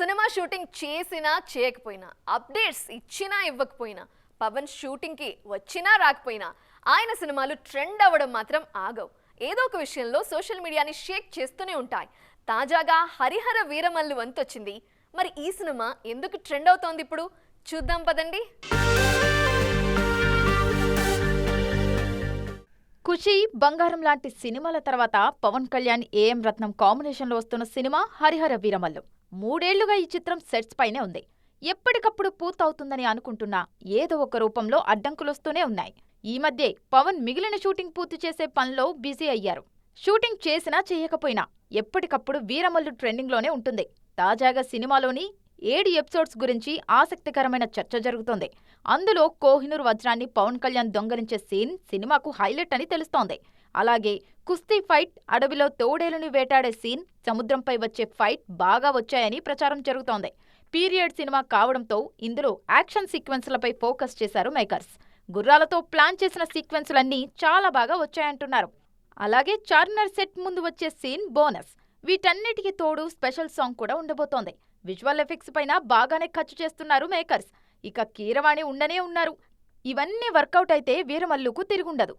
Cinema shooting చేసినా చేయకపోయినా updates ఇచ్చినా ఇవ్వకపోయినా పవన్ షూటింగ్కి వచ్చినా రాకపోయినా ఆయన సినిమాలు ట్రెండ్ అవ్వడం మాత్రం ఆగవు. ఏదో ఒక విషయంలో సోషల్ మీడియాని షేక్ చేస్తూనే ఉంటాయి. తాజాగా హరిహర వీరమల్లు వంతొచ్చింది. మరి ఈ సినిమా ఎందుకు ట్రెండ్ అవుతోంది ఇప్పుడు? చూద్దాం పదండి. ఖుషి బంగారం లాంటి సినిమాల తర్వాత పవన్ కళ్యాణ్ ఏఎం రత్నం కాంబినేషన్లో వస్తున్న సినిమా హరిహర వీరమల్లు. మూడేళ్ళుగా ఈ చిత్రం సెట్స్ పైనే ఉంది. ఎప్పటికప్పుడు పూర్తవుతుందని అనుకుంటున్నా ఏదో ఒక రూపంలో అడ్డంకులొస్తూనే ఉన్నాయి. ఈ మధ్యే పవన్ మిగిలిన షూటింగ్ పూర్తి చేసే పనిలో బిజీ అయ్యారు. షూటింగ్ చేసినా చేయకపోయినా ఎప్పటికప్పుడు వీరమల్లు ట్రెండింగ్లోనే ఉంటుంది. తాజాగా సినిమాలోని ఏడు ఎపిసోడ్స్ గురించి ఆసక్తికరమైన చర్చ జరుగుతోంది. అందులో కోహినూర్ వజ్రాన్ని పవన్ కళ్యాణ్ దొంగలించే సీన్ సినిమాకు హైలైట్ అని తెలుస్తోంది. అలాగే కుస్తీ ఫైట్ అడవిలో తోడేలుని వేటాడే సీన్ సముద్రంపై వచ్చే ఫైట్ బాగా వచ్చాయని ప్రచారం జరుగుతోంది. పీరియడ్ సినిమా కావడంతో ఇందులో యాక్షన్ సీక్వెన్స్లపై ఫోకస్ చేశారు మేకర్స్. గుర్రాలతో ప్లాన్ చేసిన సీక్వెన్స్లన్నీ చాలా బాగా వచ్చాయంటున్నారు. అలాగే చార్మినార్ సెట్ ముందు వచ్చే సీన్ బోనస్. వీటన్నిటికీ తోడు స్పెషల్ సాంగ్ కూడా ఉండబోతోంది. విజువల్ ఎఫెక్ట్స్ పైన బాగానే ఖర్చు చేస్తున్నారు మేకర్స్. ఇక కీరవాణి ఉండనే ఉన్నారు. ఇవన్నీ వర్కౌట్ అయితే వీరమల్లుకు తిరుగుండదు.